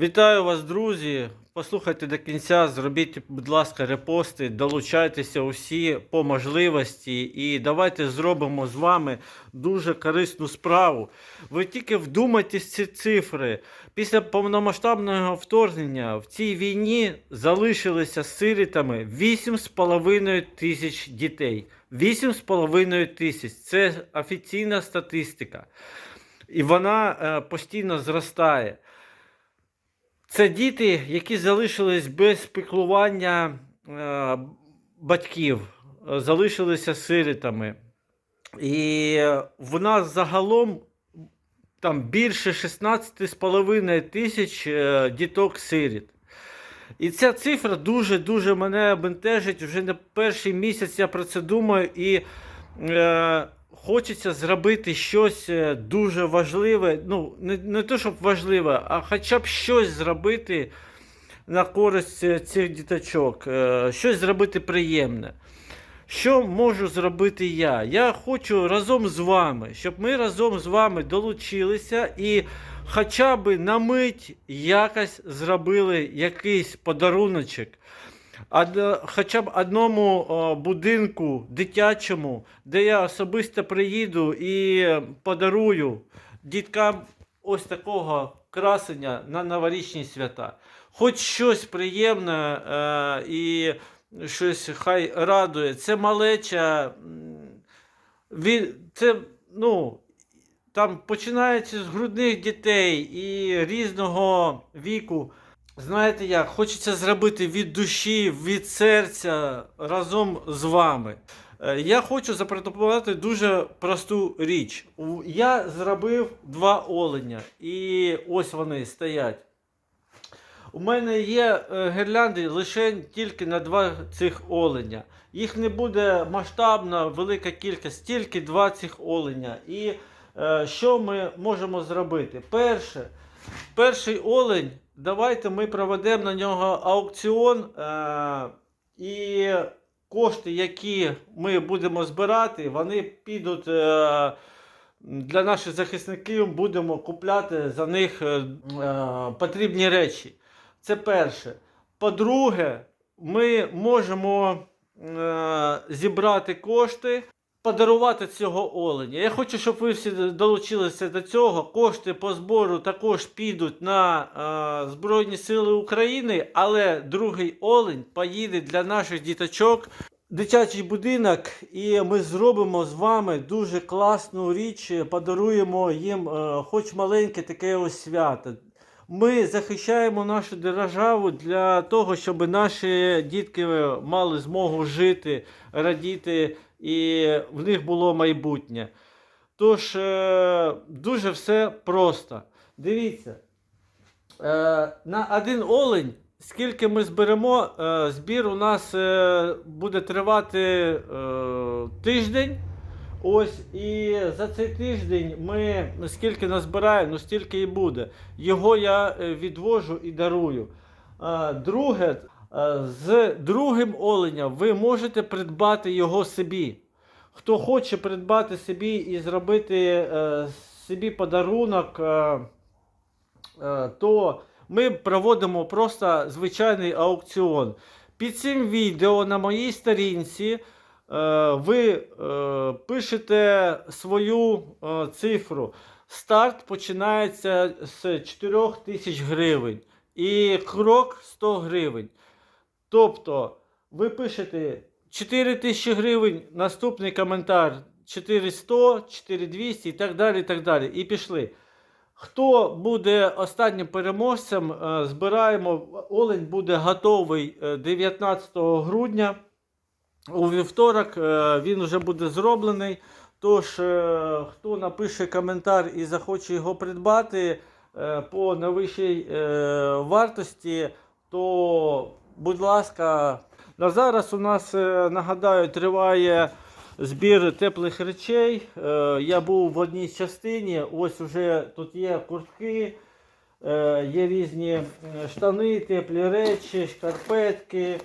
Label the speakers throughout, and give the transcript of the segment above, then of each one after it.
Speaker 1: Вітаю вас, друзі. Послухайте до кінця, зробіть, будь ласка, репости, долучайтеся усі по можливості і давайте зробимо з вами дуже корисну справу. Ви тільки вдумайтесь ці цифри. Після повномасштабного вторгнення в цій війні залишилися сирітами 8,5 тисяч дітей. 8,5 тисяч це офіційна статистика. І вона е, постійно зростає. Це діти, які залишились без піклування е, батьків, залишилися сирітами. І в нас загалом там більше 16,5 тисяч е, діток-сиріт. І ця цифра дуже-дуже мене бентежить. Вже не перший місяць я про це думаю. І е, хочеться зробити щось е, дуже важливе. Ну, не, не те, щоб важливе, а хоча б щось зробити на користь е, цих діточок, е, щось зробити приємне. Що можу зробити я? Я хочу разом з вами, щоб ми разом з вами долучилися і хоча б на мить якось зробили якийсь подаруночок. Од- хоча б одному будинку дитячому, де я особисто приїду і подарую діткам ось такого красення на новорічні свята. Хоч щось приємне е, і щось хай радує. Це малеча. це, ну, там починається з грудних дітей і різного віку. Знаєте як, хочеться зробити від душі, від серця разом з вами. Е, Я хочу запропонувати дуже просту річ. Я зробив два оленя, і ось вони стоять. У мене є е, гірлянди лише тільки на два цих оленя. Їх не буде масштабна, велика кількість, тільки два цих оленя. І е, що ми можемо зробити? Перше, перший олень, давайте ми проведемо на нього аукціон. Е, і кошти, які ми будемо збирати, вони підуть. Е, для наших захисників будемо купляти за них е, е, потрібні речі. Це перше. По-друге, ми можемо е, зібрати кошти, подарувати цього оленя. Я хочу, щоб ви всі долучилися до цього. Кошти по збору також підуть на е, Збройні Сили України, але другий олень поїде для наших діточок. Дитячий будинок, і ми зробимо з вами дуже класну річ, подаруємо їм е, хоч маленьке таке ось свято. Ми захищаємо нашу державу для того, щоб наші дітки мали змогу жити, радіти і в них було майбутнє. Тож, е, дуже все просто. Дивіться, е, на один олень, скільки ми зберемо, е, збір у нас буде тривати тиждень. Ось і за цей тиждень ми скільки назбираємо, ну стільки і буде. Його я відвожу і дарую. Друге, з другим оленям ви можете придбати його собі. Хто хоче придбати собі і зробити е, собі подарунок, е, е, то ми проводимо просто звичайний аукціон. Під цим відео на моїй сторінці е, ви е, пишете свою е, цифру. Старт починається з 4 тисяч гривень і крок 100 гривень. Тобто ви пишете 4 тисячі гривень, наступний коментар 400, 4200 і так далі. І так далі. І пішли. Хто буде останнім переможцем, е, збираємо. Олень буде готовий е, 19 грудня. У вівторок е, він вже буде зроблений. Тож, е, хто напише коментар і захоче його придбати е, по найвищій е, вартості, то, будь ласка, на зараз у нас, е, нагадаю, триває збір теплих речей. Е, Я був в одній частині. Ось вже тут є куртки, е, є різні штани, теплі речі, шкарпетки.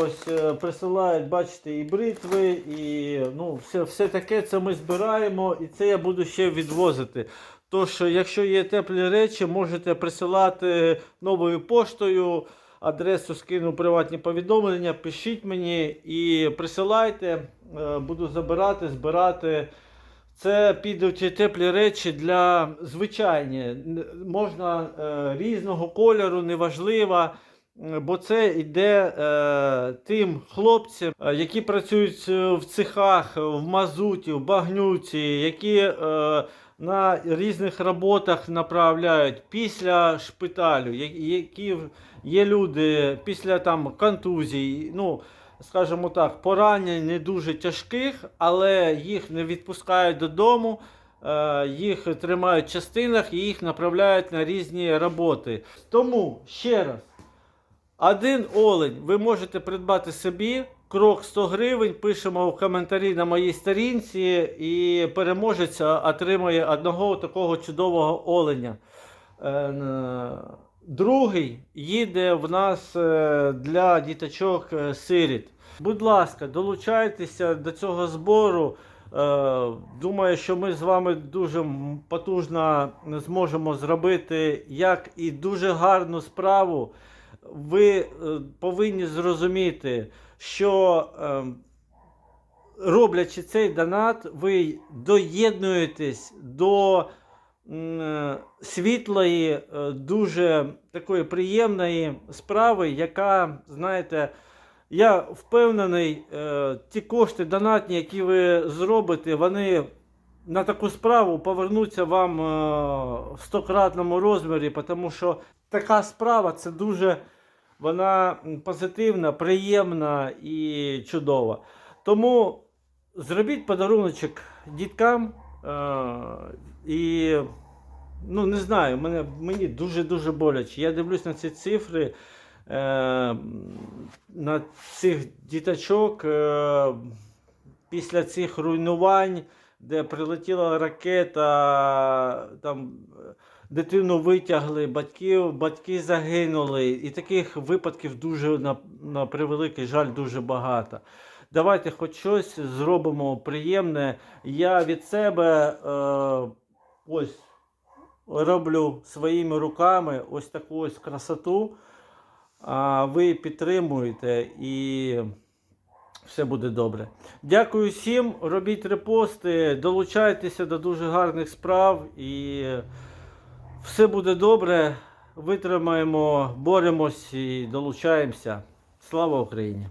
Speaker 1: Ось присилають, бачите, і бритви, і ну, все, все таке це ми збираємо, і це я буду ще відвозити. Тож, якщо є теплі речі, можете присилати новою поштою. Адресу скину приватні повідомлення, пишіть мені і присилайте, Е, буду забирати, збирати. Це підуть теплі речі для звичайні. Можна е, різного кольору, неважливо. Е, Бо це йде е, тим хлопцям, які працюють в цехах, в мазуті, в багнюці, які е, на різних роботах направляють після шпиталю, які є люди після там контузій. Ну, скажімо так, поранень не дуже тяжких, але їх не відпускають додому, е, їх тримають в частинах і їх направляють на різні роботи. Тому ще раз. Один олень ви можете придбати собі. Крок 100 гривень. Пишемо в коментарі на моїй сторінці, і переможець отримує одного такого чудового оленя. Е, Другий їде в нас е, для діточок е, сиріт. Будь ласка, долучайтеся до цього збору. Думаю, що ми з вами дуже потужно зможемо зробити як і дуже гарну справу. Ви повинні зрозуміти, що е, роблячи цей донат, ви доєднуєтесь до е, світлої, е, дуже такої приємної справи, яка, знаєте, я впевнений, е, ті кошти донатні, які ви зробите, вони на таку справу повернуться вам в стократному розмірі, тому що така справа це дуже вона позитивна, приємна і чудова. Тому зробіть подаруночок діткам. Е, і ну, не знаю, мене, мені дуже-дуже боляче. Я дивлюсь на ці цифри, е, на цих діточок е, після цих руйнувань, де прилетіла ракета, там дитину витягли, батьків, батьки загинули. І таких випадків дуже на, на превеликий жаль дуже багато. Давайте хоч щось зробимо приємне. Я від себе е, ось роблю своїми руками ось таку ось красоту. А ви підтримуєте і все буде добре. Дякую всім. Робіть репости, долучайтеся до дуже гарних справ і все буде добре. Витримаємо, боремось і долучаємося. Слава Україні!